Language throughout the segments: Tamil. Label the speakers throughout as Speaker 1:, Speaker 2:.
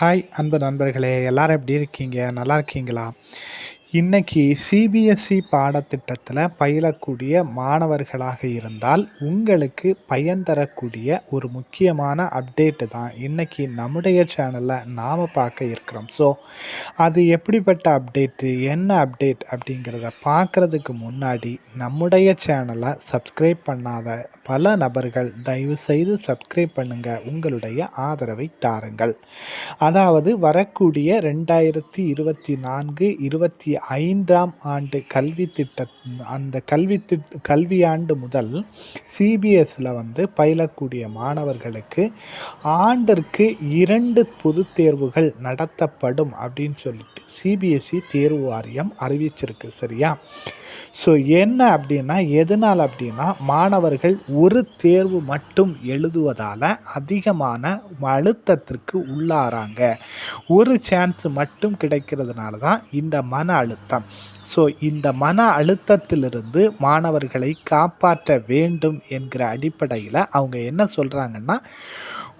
Speaker 1: ஹாய் அன்பு நண்பர்களே எல்லாரும் எப்படி இருக்கீங்க நல்லா இருக்கீங்களா இன்றைக்கி சிபிஎஸ்சி e பாடத்திட்டத்தில் பயிலக்கூடிய மாணவர்களாக இருந்தால் உங்களுக்கு பயன் தரக்கூடிய ஒரு முக்கியமான அப்டேட்டு தான் இன்றைக்கி நம்முடைய சேனலில் நாம் பார்க்க இருக்கிறோம் ஸோ அது எப்படிப்பட்ட அப்டேட்டு என்ன அப்டேட் அப்படிங்கிறத பார்க்குறதுக்கு முன்னாடி நம்முடைய சேனலை சப்ஸ்கிரைப் பண்ணாத பல நபர்கள் தயவு செய்து சப்ஸ்கிரைப் பண்ணுங்கள் உங்களுடைய ஆதரவை தாருங்கள் அதாவது வரக்கூடிய ரெண்டாயிரத்தி இருபத்தி நான்கு இருபத்தி ஐந்தாம் ஆண்டு கல்வி திட்ட அந்த கல்வி திட் கல்வியாண்டு முதல் சிபிஎஸ்சில் வந்து பயிலக்கூடிய மாணவர்களுக்கு ஆண்டிற்கு இரண்டு பொது தேர்வுகள் நடத்தப்படும் அப்படின்னு சொல்லிட்டு சிபிஎஸ்சி e தேர்வு வாரியம் அறிவிச்சிருக்கு சரியா ஸோ என்ன அப்படின்னா எதனால் அப்படின்னா மாணவர்கள் ஒரு தேர்வு மட்டும் எழுதுவதால் அதிகமான அழுத்தத்திற்கு உள்ளாராங்க ஒரு சான்ஸ் மட்டும் கிடைக்கிறதுனால தான் இந்த மன அழுத்தம் ஸோ இந்த மன அழுத்தத்திலிருந்து மாணவர்களை காப்பாற்ற வேண்டும் என்கிற அடிப்படையில் அவங்க என்ன சொல்கிறாங்கன்னா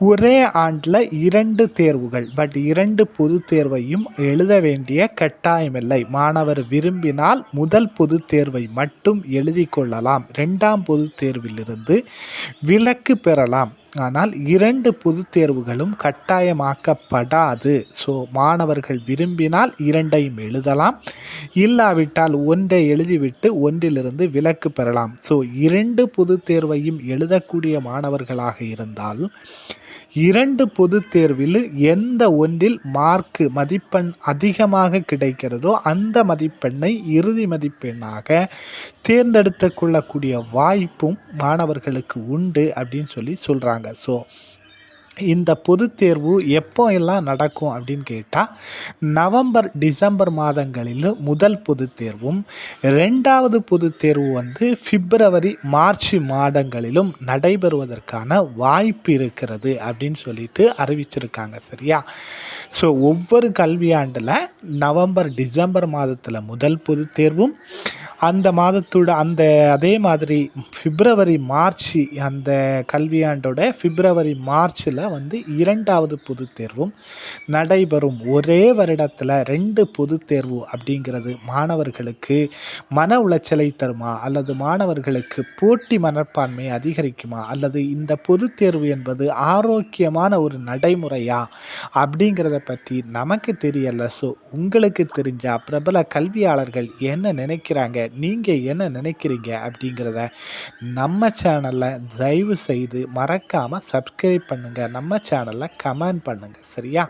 Speaker 1: ஒரே ஆண்டில் இரண்டு தேர்வுகள் பட் இரண்டு பொது தேர்வையும் எழுத வேண்டிய கட்டாயமில்லை மாணவர் விரும்பினால் முதல் பொது தேர்வை மட்டும் எழுதி கொள்ளலாம் ரெண்டாம் பொது தேர்விலிருந்து விலக்கு பெறலாம் ஆனால் இரண்டு பொது தேர்வுகளும் கட்டாயமாக்கப்படாது ஸோ மாணவர்கள் விரும்பினால் இரண்டையும் எழுதலாம் இல்லாவிட்டால் ஒன்றை எழுதிவிட்டு ஒன்றிலிருந்து விலக்கு பெறலாம் ஸோ இரண்டு பொது தேர்வையும் எழுதக்கூடிய மாணவர்களாக இருந்தால் இரண்டு பொது தேர்வில் எந்த ஒன்றில் மார்க்கு மதிப்பெண் அதிகமாக கிடைக்கிறதோ அந்த மதிப்பெண்ணை இறுதி மதிப்பெண்ணாக தேர்ந்தெடுத்து கொள்ளக்கூடிய வாய்ப்பும் மாணவர்களுக்கு உண்டு அப்படின்னு சொல்லி சொல்கிறாங்க 该做。இந்த பொது தேர்வு எப்போ எல்லாம் நடக்கும் அப்படின்னு கேட்டால் நவம்பர் டிசம்பர் மாதங்களில் முதல் பொது தேர்வும் ரெண்டாவது பொது தேர்வு வந்து பிப்ரவரி மார்ச் மாதங்களிலும் நடைபெறுவதற்கான வாய்ப்பு இருக்கிறது அப்படின்னு சொல்லிட்டு அறிவிச்சிருக்காங்க சரியா ஸோ ஒவ்வொரு கல்வியாண்டில் நவம்பர் டிசம்பர் மாதத்தில் முதல் பொது தேர்வும் அந்த மாதத்தோட அந்த அதே மாதிரி பிப்ரவரி மார்ச் அந்த கல்வியாண்டோட பிப்ரவரி மார்ச்சில் வந்து இரண்டாவது பொது தேர்வும் நடைபெறும் ஒரே வருடத்தில் ரெண்டு பொது தேர்வு அப்படிங்கிறது மாணவர்களுக்கு மன உளைச்சலை தருமா அல்லது மாணவர்களுக்கு போட்டி மனப்பான்மையை அதிகரிக்குமா அல்லது இந்த பொது தேர்வு என்பது ஆரோக்கியமான ஒரு நடைமுறையா அப்படிங்கிறத பற்றி நமக்கு தெரியல ஸோ உங்களுக்கு தெரிஞ்ச பிரபல கல்வியாளர்கள் என்ன நினைக்கிறாங்க நீங்கள் என்ன நினைக்கிறீங்க அப்படிங்கிறத நம்ம சேனலில் தயவு செய்து மறக்காமல் சப்ஸ்கிரைப் பண்ணுங்கள் நம்ம சேனலில் கமெண்ட் பண்ணுங்கள் சரியா